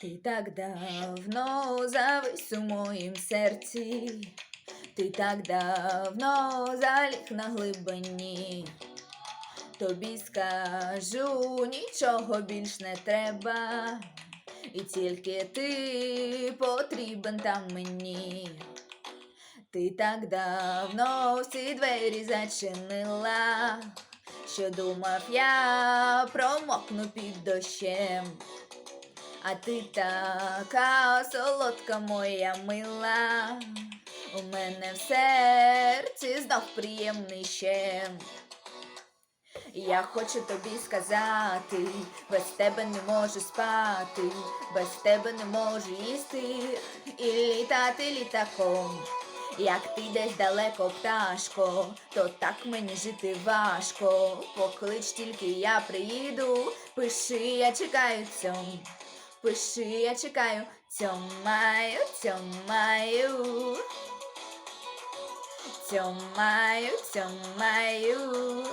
Ти так давно завис у моїм серці, ти так давно заліг на глибині. Тобі скажу, нічого більш не треба, і тільки ти потрібен там мені. Ти так давно всі двері зачинила, що думав я промокну під дощем. А ти така солодка моя мила, у мене в серці знов приємний щем. Я хочу тобі сказати, без тебе не можу спати, без тебе не можу їсти і літати літаком. Як ти десь далеко пташко, то так мені жити важко. Поклич тільки я приїду, пиши, я чекаю цьом. Пиши, я чекаю, цьомаю, цьомаю. Цьомаю, цьомаю.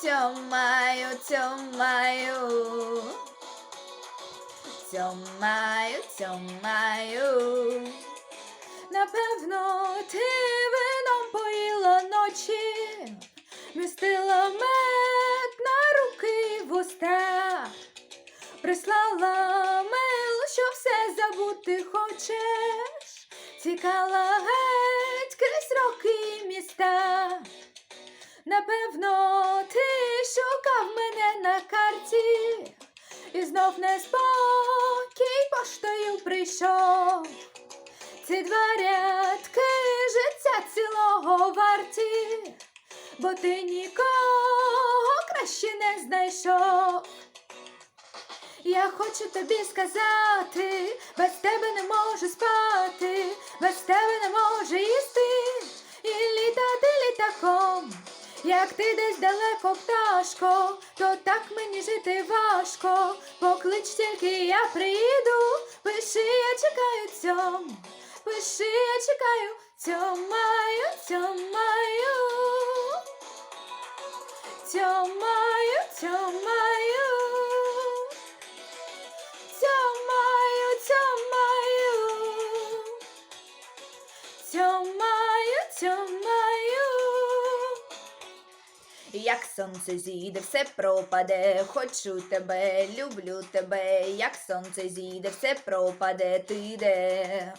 Цьомаю, цьомаю. Цьомаю, цьомаю. Напевно, ти вином прислала мил, що все забути хочеш, тікала геть крізь роки міста. Напевно, ти шукав мене на карті, і знов неспокій поштою прийшов. Ці два рядки життя цілого варті, бо ти нікого краще не знайшов. Я хочу тобі сказати, без тебе не можу спати, без тебе не можу їсти і літати літаком. Як ти десь далеко пташко, то так мені жити важко. Поклич тільки я приїду, пиши, я чекаю цьом. Пиши, я чекаю, цьомаю, цьомаю. Цьомаю, цьомаю. Цьомаю, цьомаю. Як сонце зійде, все пропаде, хочу тебе, люблю тебе, як сонце зійде, все пропаде, ти де.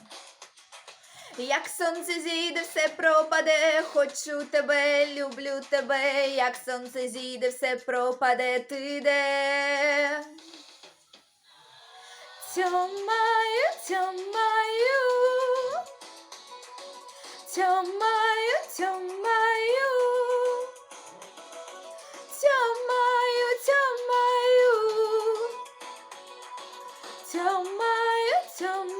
Як сонце зійде, все пропаде, хочу тебе, люблю тебе, як сонце зійде, все пропаде, ти де. Тямаю, тямаю, тямаю, тямаю, тямаю, тямаю.